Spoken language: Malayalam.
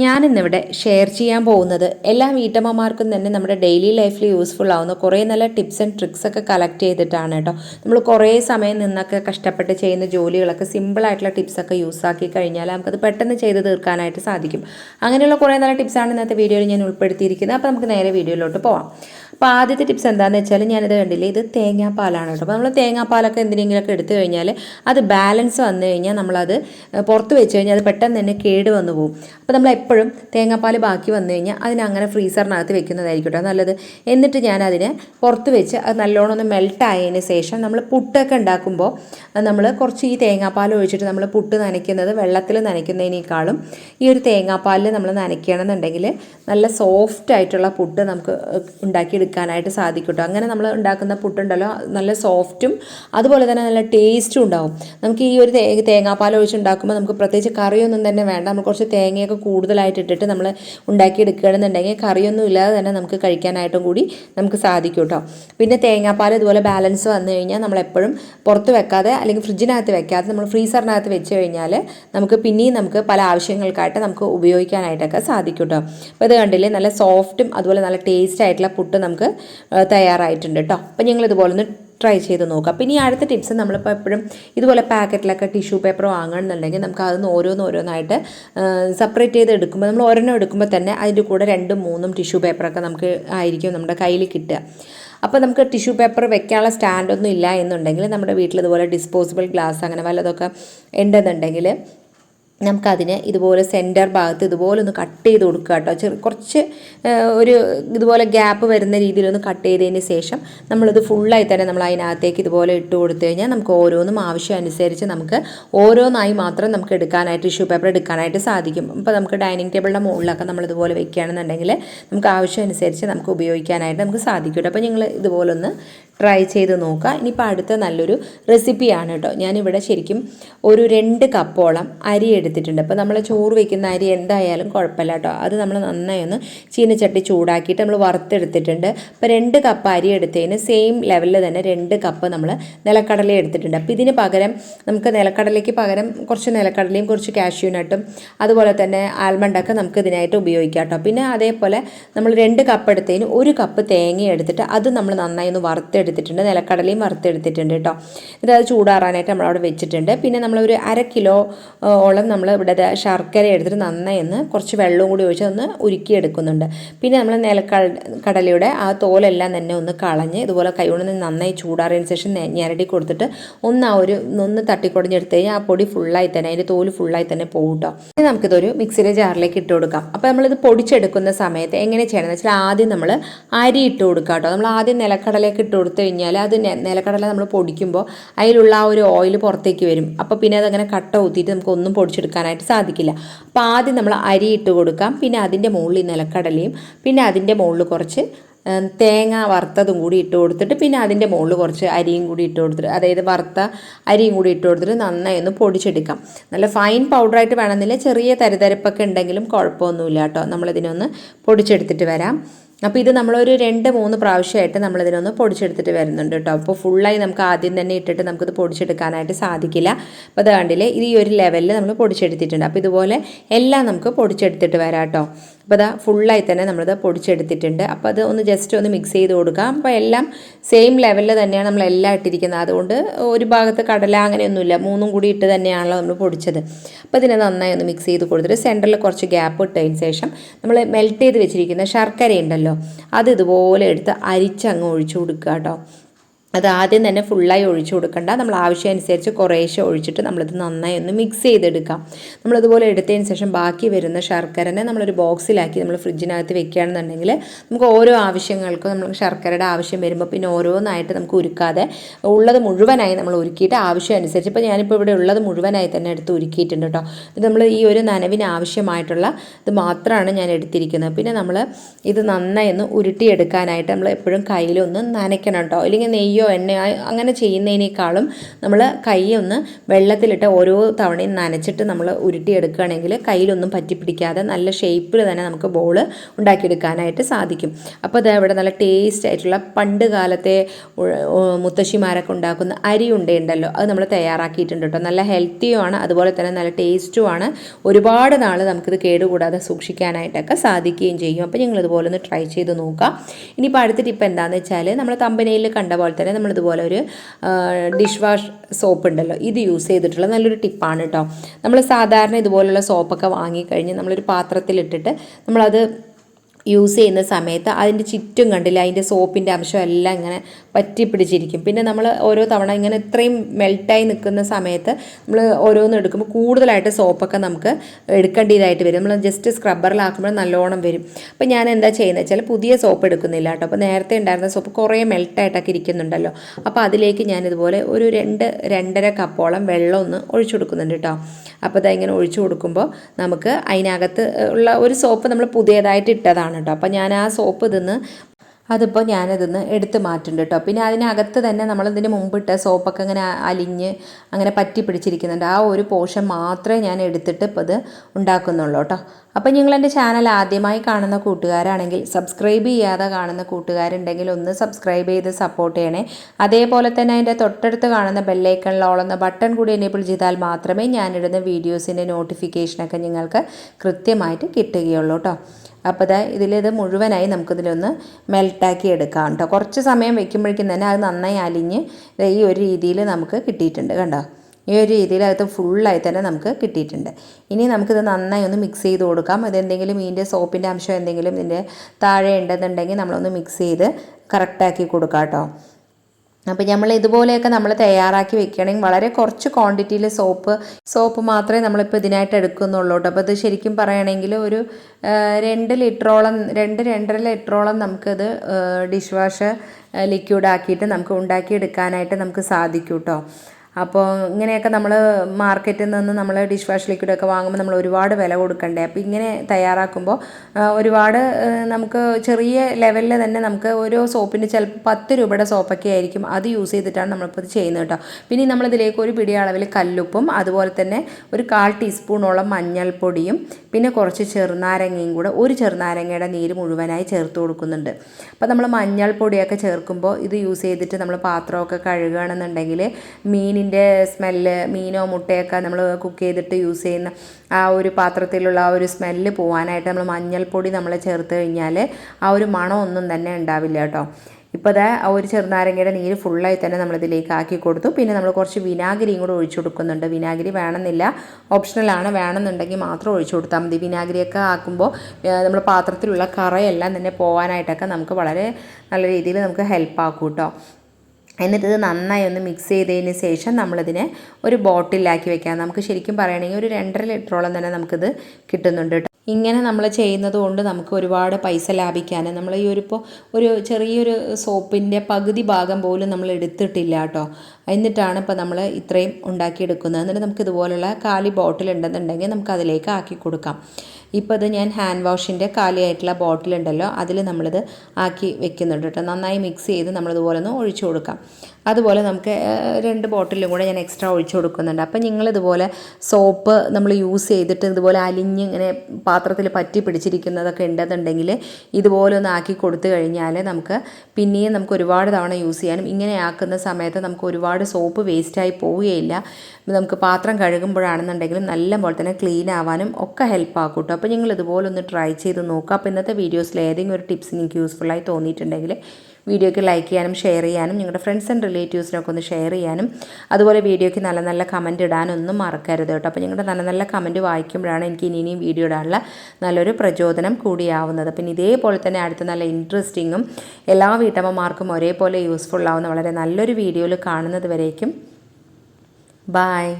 ഞാനിന്നിവിടെ ഷെയർ ചെയ്യാൻ പോകുന്നത് എല്ലാ വീട്ടമ്മമാർക്കും തന്നെ നമ്മുടെ ഡെയിലി ലൈഫിൽ യൂസ്ഫുൾ ആവുന്ന കുറേ നല്ല ടിപ്സ് ആൻഡ് ട്രിക്സ് ഒക്കെ കളക്ട് ചെയ്തിട്ടാണ് കേട്ടോ. നമ്മൾ കുറേ സമയം നിന്നൊക്കെ കഷ്ടപ്പെട്ട് ചെയ്യുന്ന ജോലികളൊക്കെ സിമ്പിളായിട്ടുള്ള ടിപ്സൊക്കെ യൂസ് ആക്കി കഴിഞ്ഞാൽ നമുക്കത് പെട്ടെന്ന് ചെയ്ത് തീർക്കാനായിട്ട് സാധിക്കും. അങ്ങനെയുള്ള കുറേ നല്ല ടിപ്സാണ് ഇന്നത്തെ വീഡിയോയിൽ ഞാൻ ഉൾപ്പെടുത്തിയിരിക്കുന്നത്. അപ്പോൾ നമുക്ക് നേരെ വീഡിയോയിലോട്ട് പോവാം. അപ്പോൾ ആദ്യത്തെ ടിപ്സ് എന്താണെന്ന് വെച്ചാൽ ഞാനിത് കണ്ടില്ലേ? ഇത് തേങ്ങാപ്പാലാണ് കേട്ടോ. അപ്പോൾ നമ്മൾ തേങ്ങാപ്പാലൊക്കെ എന്തിനെങ്കിലുമൊക്കെ എടുത്തു കഴിഞ്ഞാൽ അത് ബാലൻസ് വന്നു കഴിഞ്ഞാൽ നമ്മളത് പുറത്ത് വെച്ച് കഴിഞ്ഞാൽ അത് പെട്ടെന്ന് തന്നെ കേട് വന്നു പോകും. അപ്പോൾ നമ്മൾ എപ്പോഴും തേങ്ങാപ്പാൽ ബാക്കി വന്നു കഴിഞ്ഞാൽ അതിനങ്ങനെ ഫ്രീസറിനകത്ത് വെക്കുന്നതായിരിക്കും കേട്ടോ നല്ലത്. എന്നിട്ട് ഞാൻ അതിനെ പുറത്ത് വെച്ച് അത് നല്ലോണം ഒന്ന് മെൽട്ട് ആയതിന് ശേഷം നമ്മൾ പുട്ടൊക്കെ ഉണ്ടാക്കുമ്പോൾ നമ്മൾ കുറച്ച് ഈ തേങ്ങാപ്പാൽ ഒഴിച്ചിട്ട് നമ്മൾ പുട്ട് നനയ്ക്കുന്നത് വെള്ളത്തിൽ നനയ്ക്കുന്നതിനേക്കാളും ഈ ഒരു തേങ്ങാപ്പാലിൽ നമ്മൾ നനയ്ക്കുകയാണെന്നുണ്ടെങ്കിൽ നല്ല സോഫ്റ്റ് ആയിട്ടുള്ള പുട്ട് നമുക്ക് ഉണ്ടാക്കിയെടുക്കാനായിട്ട് സാധിക്കും അങ്ങനെ നമ്മൾ ഉണ്ടാക്കുന്ന പുട്ടുണ്ടല്ലോ നല്ല സോഫ്റ്റും അതുപോലെ തന്നെ നല്ല ടേസ്റ്റും ഉണ്ടാവും. നമുക്ക് ഈ ഒരു തേങ്ങാപ്പാൽ ഒഴിച്ച് ഉണ്ടാക്കുമ്പോൾ നമുക്ക് പ്രത്യേകിച്ച് കറിയൊന്നും തന്നെ വേണ്ട. നമ്മൾ കുറച്ച് തേങ്ങയൊക്കെ കൂടുതലായിട്ട് ഇട്ടിട്ട് നമ്മൾ ഉണ്ടാക്കിയെടുക്കുകയാണെന്നുണ്ടെങ്കിൽ കറിയൊന്നും ഇല്ലാതെ തന്നെ നമുക്ക് കഴിക്കാനായിട്ടും കൂടി നമുക്ക് സാധിക്കും കേട്ടോ. പിന്നെ തേങ്ങാപ്പാൽ ഇതുപോലെ ബാലൻസ് വന്നു കഴിഞ്ഞാൽ നമ്മളെപ്പോഴും പുറത്ത് വെക്കാതെ അല്ലെങ്കിൽ ഫ്രിഡ്ജിനകത്ത് വെക്കാതെ നമ്മൾ ഫ്രീസറിനകത്ത് വെച്ച് കഴിഞ്ഞാൽ നമുക്ക് പിന്നെയും നമുക്ക് പല ആവശ്യങ്ങൾക്കായിട്ട് നമുക്ക് ഉപയോഗിക്കാനായിട്ടൊക്കെ സാധിക്കും കേട്ടോ. അപ്പോൾ ഇത് കണ്ടില്ലേ? നല്ല സോഫ്റ്റും അതുപോലെ നല്ല ടേസ്റ്റ് ആയിട്ടുള്ള പുട്ട് നമുക്ക് തയ്യാറായിട്ടുണ്ട് കേട്ടോ. അപ്പോൾ ഞങ്ങൾ ഒന്ന് ട്രൈ ചെയ്ത് നോക്കുക പിന്നെ ഈ അടുത്ത ടിപ്സ് നമ്മളിപ്പോൾ എപ്പോഴും ഇതുപോലെ പാക്കറ്റിലൊക്കെ ടിഷ്യൂ പേപ്പർ വാങ്ങണമെന്നുണ്ടെങ്കിൽ നമുക്ക് അതൊന്ന് ഓരോന്ന് ഓരോന്നായിട്ട് സെപ്പറേറ്റ് ചെയ്ത് എടുക്കുമ്പോൾ നമ്മൾ ഒരെണ്ണം എടുക്കുമ്പോൾ തന്നെ അതിന്റെ കൂടെ രണ്ടും മൂന്നും ടിഷ്യൂ പേപ്പറൊക്കെ നമുക്ക് ആയിരിക്കും നമ്മുടെ കയ്യിൽ കിട്ടുക. അപ്പോൾ നമുക്ക് ടിഷ്യൂ പേപ്പർ വെക്കാനുള്ള സ്റ്റാൻഡൊന്നും ഇല്ല എന്നുണ്ടെങ്കിൽ നമ്മുടെ വീട്ടിൽ ഇതുപോലെ ഡിസ്പോസിബിൾ ഗ്ലാസ് അങ്ങനെ വല്ലതൊക്കെ ഉണ്ടെന്നുണ്ടെങ്കിൽ നമുക്കതിന് ഇതുപോലെ സെന്റർ ഭാഗത്ത് ഇതുപോലെ ഒന്ന് കട്ട് ചെയ്ത് കൊടുക്കുക കേട്ടോ. ചെറു കുറച്ച് ഒരു ഇതുപോലെ ഗ്യാപ്പ് വരുന്ന രീതിയിലൊന്ന് കട്ട് ചെയ്തതിന് ശേഷം നമ്മളിത് ഫുള്ളായി തന്നെ നമ്മൾ അതിനകത്തേക്ക് ഇതുപോലെ ഇട്ട് കൊടുത്തു കഴിഞ്ഞാൽ നമുക്ക് ഓരോന്നും ആവശ്യം അനുസരിച്ച് നമുക്ക് ഓരോന്നായി മാത്രം നമുക്ക് എടുക്കാനായിട്ട് ടിഷ്യൂ പേപ്പർ എടുക്കാനായിട്ട് സാധിക്കും. ഇപ്പോൾ നമുക്ക് ഡൈനിങ് ടേബിളിന്റെ മുകളിലൊക്കെ നമ്മൾ ഇതുപോലെ വെക്കുകയാണെന്നുണ്ടെങ്കിൽ നമുക്ക് ആവശ്യം അനുസരിച്ച് നമുക്ക് ഉപയോഗിക്കാനായിട്ട് നമുക്ക് സാധിക്കും അപ്പോൾ നിങ്ങൾ ഇതുപോലെ ഒന്ന് ട്രൈ ചെയ്ത് നോക്കുക. ഇനിയിപ്പോൾ അടുത്ത നല്ലൊരു റെസിപ്പിയാണ് കേട്ടോ. ഞാനിവിടെ ശരിക്കും ഒരു രണ്ട് കപ്പോളം അരി എടുത്തിട്ടുണ്ട്. അപ്പോൾ നമ്മൾ ചോറ് വെക്കുന്ന അരി എന്തായാലും കുഴപ്പമില്ല കേട്ടോ. അത് നമ്മൾ നന്നായി ഒന്ന് ചീനച്ചട്ടി ചൂടാക്കിയിട്ട് നമ്മൾ വറുത്തെടുത്തിട്ടുണ്ട്. അപ്പോൾ രണ്ട് കപ്പ് അരി എടുത്തതിന് സെയിം ലെവലിൽ തന്നെ രണ്ട് കപ്പ് നമ്മൾ നിലക്കടല എടുത്തിട്ടുണ്ട്. അപ്പോൾ ഇതിന് പകരം നമുക്ക് നിലക്കടലയ്ക്ക് പകരം കുറച്ച് നിലക്കടലയും കുറച്ച് കാഷ്യൂനട്ടും അതുപോലെ തന്നെ ആൽമണ്ടൊക്കെ നമുക്ക് ഇതിനായിട്ട് ഉപയോഗിക്കാം കേട്ടോ. പിന്നെ അതേപോലെ നമ്മൾ രണ്ട് കപ്പ് എടുത്തതിന് ഒരു കപ്പ് തേങ്ങ എടുത്തിട്ട് അത് നമ്മൾ നന്നായി ഒന്ന് വറുത്തെടുത്തിട്ടുണ്ട്. നിലക്കടലയും വറുത്തെടുത്തിട്ടുണ്ട് കേട്ടോ. ഇത് അത് ചൂടാറാനായിട്ട് നമ്മളവിടെ വെച്ചിട്ടുണ്ട്. പിന്നെ നമ്മളൊരു അര കിലോ ഓളം നമ്മൾ ഇവിടെ ശർക്കര എടുത്തിട്ട് നന്നായി ഒന്ന് കുറച്ച് വെള്ളവും കൂടി ഒഴിച്ച് ഒന്ന് ഉരുക്കിയെടുക്കുന്നുണ്ട്. പിന്നെ നമ്മൾ നിലക്കട കടലയുടെ ആ തോലെല്ലാം തന്നെ ഒന്ന് കളഞ്ഞ് ഇതുപോലെ കൈകൊണ്ട് നന്നായി ചൂടാറിയതിന് ശേഷം ഞരടി കൊടുത്തിട്ട് ഒന്ന് ആ ഒരു ഒന്ന് തട്ടിക്കൊടിഞ്ഞെടുത്ത് കഴിഞ്ഞാൽ ആ പൊടി ഫുള്ളായി തന്നെ അതിന്റെ തോൽ ഫുള്ളായി തന്നെ പോകും കേട്ടോ ഇനി നമുക്കിതൊരു മിക്സിയിലെ ജാറിലേക്ക് ഇട്ട് കൊടുക്കാം. അപ്പോൾ നമ്മളിത് പൊടിച്ചെടുക്കുന്ന സമയത്ത് എങ്ങനെ ചെയ്യണമെന്ന് വെച്ചാൽ ആദ്യം നമ്മൾ അരി ഇട്ട് കൊടുക്കാം കേട്ടോ നമ്മൾ ആദ്യം നിലക്കടലേക്ക് ഇട്ട് കൊടുത്തു കഴിഞ്ഞാൽ അത് നിലക്കടല നമ്മൾ പൊടിക്കുമ്പോൾ അതിലുള്ള ആ ഒരു ഓയിൽ പുറത്തേക്ക് വരും. അപ്പോൾ പിന്നെ അതങ്ങനെ കട്ട ഊത്തിയിട്ട് നമുക്ക് ഒന്നും പൊടിച്ചെടുക്കാനായിട്ട് സാധിക്കില്ല. അപ്പോൾ ആദ്യം നമ്മൾ അരി ഇട്ട് കൊടുക്കാം. പിന്നെ അതിന്റെ മുകളിൽ നിലക്കടലയും പിന്നെ അതിന്റെ മുകളിൽ കുറച്ച് തേങ്ങ വറുത്തതും കൂടി ഇട്ട് കൊടുത്തിട്ട് പിന്നെ അതിന്റെ മുകളിൽ കുറച്ച് അരിയും കൂടി ഇട്ട് കൊടുത്തിട്ട് അതായത് വറുത്ത അരിയും കൂടി ഇട്ട് കൊടുത്തിട്ട് നന്നായി ഒന്ന് പൊടിച്ചെടുക്കാം. നല്ല ഫൈൻ പൗഡറായിട്ട് വേണമെന്നില്ല ചെറിയ തരിതരപ്പൊക്കെ ഉണ്ടെങ്കിലും കുഴപ്പമൊന്നുമില്ല കേട്ടോ. നമ്മളിതിനൊന്ന് പൊടിച്ചെടുത്തിട്ട് വരാം. അപ്പോൾ ഇത് നമ്മളൊരു രണ്ട് മൂന്ന് പ്രാവശ്യമായിട്ട് നമ്മളിതിനൊന്ന് പൊടിച്ചെടുത്തിട്ട് വരുന്നുണ്ട് കേട്ടോ. അപ്പോൾ ഫുള്ളായി നമുക്ക് ആദ്യം തന്നെ ഇട്ടിട്ട് നമുക്കിത് പൊടിച്ചെടുക്കാനായിട്ട് സാധിക്കില്ല. അപ്പോൾ അത് കണ്ടില്ലേ ഇത് ഈ ഒരു ലെവലിൽ നമ്മൾ പൊടിച്ചെടുത്തിട്ടുണ്ട്. അപ്പോൾ ഇതുപോലെ എല്ലാം നമുക്ക് പൊടിച്ചെടുത്തിട്ട് വരാം കേട്ടോ. അപ്പോൾ അതാ ഫുള്ളായി തന്നെ നമ്മളിത് പൊടിച്ചെടുത്തിട്ടുണ്ട്. അപ്പോൾ അത് ഒന്ന് ജസ്റ്റ് ഒന്ന് മിക്സ് ചെയ്ത് കൊടുക്കാം. അപ്പോൾ എല്ലാം സെയിം ലെവലിൽ തന്നെയാണ് നമ്മൾ എല്ലാം ഇട്ടിരിക്കുന്നത്. അതുകൊണ്ട് ഒരു ഭാഗത്ത് കടല അങ്ങനെയൊന്നുമില്ല. മൂന്നും കൂടി ഇട്ട് തന്നെയാണല്ലോ നമ്മൾ പൊടിച്ചത്. അപ്പോൾ ഇതിനെ നന്നായി ഒന്ന് മിക്സ് ചെയ്ത് കൊടുത്തിട്ട് സെന്ററിൽ കുറച്ച് ഗ്യാപ്പ് ഇട്ടതിന് ശേഷം നമ്മൾ മെൽറ്റ് ചെയ്ത് വെച്ചിരിക്കുന്ന ശർക്കര ഉണ്ടല്ലോ അത് ഇതുപോലെ എടുത്ത് അരിച്ചങ്ങ് ഒഴിച്ചു കൊടുക്കുക കേട്ടോ. അത് ആദ്യം തന്നെ ഫുള്ളായി ഒഴിച്ചു കൊടുക്കണ്ട. നമ്മൾ ആവശ്യമനുസരിച്ച് കുറേശ്ശെ ഒഴിച്ചിട്ട് നമ്മളിത് നന്നായി ഒന്ന് മിക്സ് ചെയ്തെടുക്കാം. നമ്മളതുപോലെ എടുത്തതിന് ശേഷം ബാക്കി വരുന്ന ശർക്കരനെ നമ്മളൊരു ബോക്സിലാക്കി നമ്മൾ ഫ്രിഡ്ജിനകത്ത് വെക്കുകയാണെന്നുണ്ടെങ്കിൽ നമുക്ക് ഓരോ ആവശ്യങ്ങൾക്കും നമ്മൾ ശർക്കരയുടെ ആവശ്യം വരുമ്പോൾ പിന്നെ ഓരോന്നായിട്ട് നമുക്ക് ഉരുക്കാതെ ഉള്ളത് മുഴുവനായി നമ്മൾ ഉരുക്കിയിട്ട് ആവശ്യം അനുസരിച്ച് ഇപ്പോൾ ഞാനിപ്പോൾ ഇവിടെ ഉള്ളത് മുഴുവനായി തന്നെ എടുത്ത് ഉരുക്കിയിട്ടുണ്ട് കേട്ടോ. ഇത് നമ്മൾ ഈ ഒരു നനവിന് ആവശ്യമായിട്ടുള്ള ഇത് മാത്രമാണ് ഞാൻ എടുത്തിരിക്കുന്നത്. പിന്നെ നമ്മൾ ഇത് നന്നായി ഒന്ന് ഉരുട്ടിയെടുക്കാനായിട്ട് നമ്മൾ എപ്പോഴും കയ്യിലൊന്ന് നനയ്ക്കണം കേട്ടോ. അല്ലെങ്കിൽ നെയ്യ് നെയ്യോ എണ്ണയോ അങ്ങനെ ചെയ്യുന്നതിനേക്കാളും നമ്മൾ കൈ ഒന്ന് വെള്ളത്തിലിട്ട് ഓരോ തവണയും നനച്ചിട്ട് നമ്മൾ ഉരുട്ടിയെടുക്കുകയാണെങ്കിൽ കയ്യിലൊന്നും പറ്റിപ്പിടിക്കാതെ നല്ല ഷേപ്പിൽ തന്നെ നമുക്ക് ബോൾ ഉണ്ടാക്കിയെടുക്കാനായിട്ട് സാധിക്കും. അപ്പോൾ അത് ഇവിടെ നല്ല ടേസ്റ്റ് ആയിട്ടുള്ള പണ്ട് കാലത്തെ മുത്തശ്ശിമാരൊക്കെ ഉണ്ടാക്കുന്ന അരി ഉണ്ടയുണ്ടല്ലോ അത് നമ്മൾ തയ്യാറാക്കിയിട്ടുണ്ട് കേട്ടോ. നല്ല ഹെൽത്തിയുമാണ് അതുപോലെ തന്നെ നല്ല ടേസ്റ്റുമാണ് ഒരുപാട് നാൾ നമുക്കിത് കേടുകൂടാതെ സൂക്ഷിക്കാനായിട്ടൊക്കെ സാധിക്കുകയും ചെയ്യും. അപ്പോൾ നിങ്ങൾ ഇതുപോലെ ഒന്ന് ട്രൈ ചെയ്ത് നോക്കാം. ഇനിയിപ്പോൾ അടുത്ത ടിപ്പ് എന്താണെന്ന് വെച്ചാൽ നമ്മൾ തമ്പനയിൽ കണ്ട പോലെ തന്നെ നമ്മളിതുപോലെ ഒരു ഡിഷ് വാഷ് സോപ്പ് ഉണ്ടല്ലോ ഇത് യൂസ് ചെയ്തിട്ടുള്ള നല്ലൊരു ടിപ്പാണ് കേട്ടോ നമ്മൾ സാധാരണ ഇതുപോലുള്ള സോപ്പൊക്കെ വാങ്ങിക്കഴിഞ്ഞ് നമ്മളൊരു പാത്രത്തിലിട്ടിട്ട് നമ്മളത് യൂസ് ചെയ്യുന്ന സമയത്ത് അതിന്റെ ചുറ്റും കണ്ടില്ല അതിന്റെ സോപ്പിന്റെ അംശം എല്ലാം ഇങ്ങനെ പറ്റി പിടിച്ചിരിക്കും പിന്നെ നമ്മൾ ഓരോ തവണ ഇങ്ങനെ ഇത്രയും മെൽട്ടായി നിൽക്കുന്ന സമയത്ത് നമ്മൾ ഓരോന്ന് എടുക്കുമ്പോൾ കൂടുതലായിട്ട് സോപ്പൊക്കെ നമുക്ക് എടുക്കേണ്ടതായിട്ട് വരും. നമ്മൾ ജസ്റ്റ് സ്ക്രബ്ബറിലാക്കുമ്പോൾ നല്ലോണം വരും. അപ്പോൾ ഞാൻ എന്താ ചെയ്യുന്നത് വെച്ചാൽ പുതിയ സോപ്പ് എടുക്കുന്നില്ല കേട്ടോ. അപ്പോൾ നേരത്തെ ഉണ്ടായിരുന്ന സോപ്പ് കുറേ മെൽട്ടായിട്ടൊക്കെ ഇരിക്കുന്നുണ്ടല്ലോ. അപ്പോൾ അതിലേക്ക് ഞാൻ ഇതുപോലെ ഒരു രണ്ട് രണ്ടര കപ്പോളം വെള്ളം ഒന്ന് ഒഴിച്ചു കൊടുക്കുന്നുണ്ട് കേട്ടോ. അപ്പോൾ ഇതാ ഇങ്ങനെ ഒഴിച്ചു കൊടുക്കുമ്പോൾ നമുക്ക് അതിനകത്ത് ഉള്ള ഒരു സോപ്പ് നമ്മൾ പുതിയതായിട്ട് ഇട്ടതാണ് കേട്ടോ അപ്പോൾ ഞാൻ ആ സോപ്പ് ഇതിന്ന് അതിപ്പോൾ ഞാനതിന്ന് എടുത്ത് മാറ്റുന്നുണ്ട് കേട്ടോ പിന്നെ അതിനകത്ത് തന്നെ നമ്മൾ നമ്മളിതിന് മുമ്പിട്ട സോപ്പൊക്കെ അങ്ങനെ അലിഞ്ഞ് അങ്ങനെ പറ്റി പിടിച്ചിരിക്കുന്നുണ്ട്. ആ ഒരു പോർഷൻ മാത്രമേ ഞാൻ എടുത്തിട്ട് ഇപ്പോൾ ഇത് ഉണ്ടാക്കുന്നുള്ളൂ കേട്ടോ അപ്പോൾ നിങ്ങൾ എന്റെ ചാനൽ ആദ്യമായി കാണുന്ന കൂട്ടുകാരാണെങ്കിൽ സബ്സ്ക്രൈബ് ചെയ്യാതെ കാണുന്ന കൂട്ടുകാരുണ്ടെങ്കിൽ ഒന്ന് സബ്സ്ക്രൈബ് ചെയ്ത് സപ്പോർട്ട് ചെയ്യണേ. അതേപോലെ തന്നെ അതിന്റെ തൊട്ടടുത്ത് കാണുന്ന ബെല്ലൈക്കണിലോളുന്ന ബട്ടൺ കൂടി എനേബിൾ ചെയ്താൽ മാത്രമേ ഞാനിടുന്ന വീഡിയോസിന്റെ നോട്ടിഫിക്കേഷനൊക്കെ നിങ്ങൾക്ക് കൃത്യമായിട്ട് കിട്ടുകയുള്ളൂ കേട്ടോ അപ്പോൾ ഇതാ ഇതിലിത് മുഴുവനായി നമുക്കിതിലൊന്ന് മെൽട്ടാക്കി എടുക്കാം കേട്ടോ. കുറച്ച് സമയം വെക്കുമ്പോഴേക്കും തന്നെ അത് നന്നായി അലിഞ്ഞ് ഈ ഒരു രീതിയിൽ നമുക്ക് കിട്ടിയിട്ടുണ്ട് കണ്ടോ? ഈ ഒരു രീതിയിൽ അകത്ത് ഫുള്ളായി തന്നെ നമുക്ക് കിട്ടിയിട്ടുണ്ട്. ഇനി നമുക്കിത് നന്നായി ഒന്ന് മിക്സ് ചെയ്ത് കൊടുക്കാം. ഇതെന്തെങ്കിലും ഇതിന്റെ സോപ്പിന്റെ അംശം എന്തെങ്കിലും ഇതിന്റെ താഴെ ഉണ്ടെന്നുണ്ടെങ്കിൽ നമ്മളൊന്ന് മിക്സ് ചെയ്ത് കറക്റ്റാക്കി കൊടുക്കാം കേട്ടോ. അപ്പോൾ നമ്മൾ ഇതുപോലെയൊക്കെ നമ്മൾ തയ്യാറാക്കി വെക്കുകയാണെങ്കിൽ വളരെ കുറച്ച് ക്വാണ്ടിറ്റിയിൽ സോപ്പ് സോപ്പ് മാത്രമേ നമ്മളിപ്പോൾ ഇതിനായിട്ട് എടുക്കുന്നുള്ളൂ കേട്ടോ. അപ്പോൾ ഇത് ശരിക്കും പറയുകയാണെങ്കിൽ ഒരു രണ്ട് ലിറ്ററോളം രണ്ട് രണ്ടര ലിറ്ററോളം നമുക്കത് ഡിഷ് വാഷ് ലിക്വിഡ് ആക്കിയിട്ട് നമുക്ക് ഉണ്ടാക്കിയെടുക്കാനായിട്ട് നമുക്ക് സാധിക്കും കേട്ടോ. അപ്പോൾ ഇങ്ങനെയൊക്കെ നമ്മൾ മാർക്കറ്റിൽ നിന്ന് നമ്മൾ ഡിഷ് വാഷ് ലിക്വിഡൊക്കെ വാങ്ങുമ്പോൾ നമ്മൾ ഒരുപാട് വില കൊടുക്കണ്ടേ? അപ്പോൾ ഇങ്ങനെ തയ്യാറാക്കുമ്പോൾ ഒരുപാട് നമുക്ക് ചെറിയ ലെവലിൽ തന്നെ നമുക്ക് ഓരോ സോപ്പിന് ചിലപ്പോൾ പത്ത് രൂപയുടെ സോപ്പൊക്കെ ആയിരിക്കും അത് യൂസ് ചെയ്തിട്ടാണ് നമ്മളിപ്പോൾ ഇത് ചെയ്യുന്നത് കേട്ടോ. പിന്നെ നമ്മളിതിലേക്ക് ഒരു പിടി അളവിൽ കല്ലുപ്പും അതുപോലെ തന്നെ ഒരു കാൽ ടീസ്പൂണോളം മഞ്ഞൾപ്പൊടിയും പിന്നെ കുറച്ച് ചെറുനാരങ്ങയും കൂടെ ഒരു ചെറുനാരങ്ങയുടെ നീര് മുഴുവനായി ചേർത്ത് കൊടുക്കുന്നുണ്ട്. അപ്പോൾ നമ്മൾ മഞ്ഞൾപ്പൊടിയൊക്കെ ചേർക്കുമ്പോൾ ഇത് യൂസ് ചെയ്തിട്ട് നമ്മൾ പാത്രമൊക്കെ കഴുകുകയാണെന്നുണ്ടെങ്കിൽ മീനിന്റെ സ്മെല്ല് മീനോ മുട്ടയൊക്കെ നമ്മൾ കുക്ക് ചെയ്തിട്ട് യൂസ് ചെയ്യുന്ന ആ ഒരു പാത്രത്തിലുള്ള ആ ഒരു സ്മെല്ല് പോകാനായിട്ട് നമ്മൾ മഞ്ഞൾപ്പൊടി നമ്മൾ ചേർത്ത് കഴിഞ്ഞാൽ ആ ഒരു മണമൊന്നും തന്നെ ഉണ്ടാവില്ല കേട്ടോ. ഇപ്പോൾ ആ ഒരു ചെറുനാരങ്ങയുടെ നീര് ഫുള്ളായി തന്നെ നമ്മളിതിലേക്ക് ആക്കി കൊടുത്തു. പിന്നെ നമ്മൾ കുറച്ച് വിനാഗിരിയും കൂടെ ഒഴിച്ചു കൊടുക്കുന്നുണ്ട്. വിനാഗിരി വേണമെന്നില്ല. ഓപ്ഷണലാണ് വേണമെന്നുണ്ടെങ്കിൽ മാത്രം ഒഴിച്ചു കൊടുത്താൽ മതി. വിനാഗിരിയൊക്കെ ആക്കുമ്പോൾ നമ്മൾ പാത്രത്തിലുള്ള കറയെല്ലാം തന്നെ പോകാനായിട്ടൊക്കെ നമുക്ക് വളരെ നല്ല രീതിയിൽ നമുക്ക് ഹെൽപ്പ് ആക്കും കേട്ടോ. എന്നിട്ട് ഇത് നന്നായി ഒന്ന് മിക്സ് ചെയ്തതിന് ശേഷം നമ്മളിതിനെ ഒരു ബോട്ടിലാക്കി വെക്കാം. നമുക്ക് ശരിക്കും പറയുകയാണെങ്കിൽ ഒരു രണ്ടര ലിറ്ററോളം തന്നെ നമുക്കിത് കിട്ടുന്നുണ്ട് കേട്ടോ ഇങ്ങനെ നമ്മൾ ചെയ്യുന്നത് കൊണ്ട് നമുക്ക് ഒരുപാട് പൈസ ലാഭിക്കാനും നമ്മൾ ഈ ഒരു ഇപ്പോൾ ഒരു ചെറിയൊരു സോപ്പിന്റെ പകുതി ഭാഗം പോലും നമ്മൾ എടുത്തിട്ടില്ല കേട്ടോ എന്നിട്ടാണ് ഇപ്പോൾ നമ്മൾ ഇത്രയും ഉണ്ടാക്കിയെടുക്കുന്നത്. എന്നിട്ട് നമുക്ക് ഇതുപോലുള്ള കാലി ബോട്ടിൽ ഉണ്ടെന്നുണ്ടെങ്കിൽ നമുക്ക് അതിലേക്ക് ആക്കി കൊടുക്കാം. ഇപ്പോൾ ഇത് ഞാൻ ഹാൻഡ് വാഷിന്റെ കാലിയായിട്ടുള്ള ബോട്ടിലുണ്ടല്ലോ അതിൽ നമ്മളിത് ആക്കി വെക്കുന്നുണ്ട് കേട്ടോ. നന്നായി മിക്സ് ചെയ്ത് നമ്മളിതുപോലെ ഒന്ന് ഒഴിച്ചു കൊടുക്കാം. അതുപോലെ നമുക്ക് രണ്ട് ബോട്ടിലും കൂടെ ഞാൻ എക്സ്ട്രാ ഒഴിച്ചു കൊടുക്കുന്നുണ്ട്. അപ്പം നിങ്ങളിതുപോലെ സോപ്പ് നമ്മൾ യൂസ് ചെയ്തിട്ട് ഇതുപോലെ അലിഞ്ഞ് ഇങ്ങനെ പാത്രത്തിൽ പറ്റി പിടിച്ചിരിക്കുന്നതൊക്കെ ഉണ്ടെന്നുണ്ടെങ്കിൽ ഇതുപോലെ ഒന്ന് ആക്കി കൊടുത്തു കഴിഞ്ഞാൽ നമുക്ക് പിന്നെയും നമുക്ക് ഒരുപാട് തവണ യൂസ് ചെയ്യാനും ഇങ്ങനെ ആക്കുന്ന സമയത്ത് നമുക്ക് ഒരുപാട് സോപ്പ് വേസ്റ്റായി പോവുകയില്ല. നമുക്ക് പാത്രം കഴുകുമ്പോഴാണെന്നുണ്ടെങ്കിലും നല്ല പോലെ തന്നെ ക്ലീൻ ആവാനും ഒക്കെ ഹെൽപ്പ് ആക്കും കേട്ടോ. അപ്പോൾ നിങ്ങൾ ഇതുപോലെ ഒന്ന് ട്രൈ ചെയ്ത് നോക്കുക അപ്പോൾ ഇന്നത്തെ വീഡിയോസിൽ ഏതെങ്കിലും ഒരു ടിപ്സ് നിങ്ങൾക്ക് യൂസ്ഫുള്ളായി തോന്നിയിട്ടുണ്ടെങ്കിൽ വീഡിയോയ്ക്ക് ലൈക്ക് ചെയ്യാനും ഷെയർ ചെയ്യാനും നിങ്ങളുടെ ഫ്രണ്ട്സ് ആൻഡ് റിലേറ്റീവ്സിനൊക്കെ ഒന്ന് ഷെയർ ചെയ്യാനും. അതുപോലെ വീഡിയോയ്ക്ക് നല്ല നല്ല കമന്റ് ഇടാനൊന്നും മറക്കരുത് കേട്ടോ. അപ്പോൾ നിങ്ങളുടെ നല്ല നല്ല കമന്റ് വായിക്കുമ്പോഴാണ് എനിക്ക് ഇനി ഇനിയും വീഡിയോ ഇടാനുള്ള നല്ലൊരു പ്രചോദനം കൂടിയാവുന്നത്. പിന്നെ ഇതേപോലെ തന്നെ അടുത്ത നല്ല ഇൻട്രസ്റ്റിങ്ങും എല്ലാ വീട്ടമ്മമാർക്കും ഒരേപോലെ യൂസ്ഫുൾ ആവുന്ന വളരെ നല്ലൊരു വീഡിയോയിൽ കാണുന്നത് വരേക്കും. ബായ്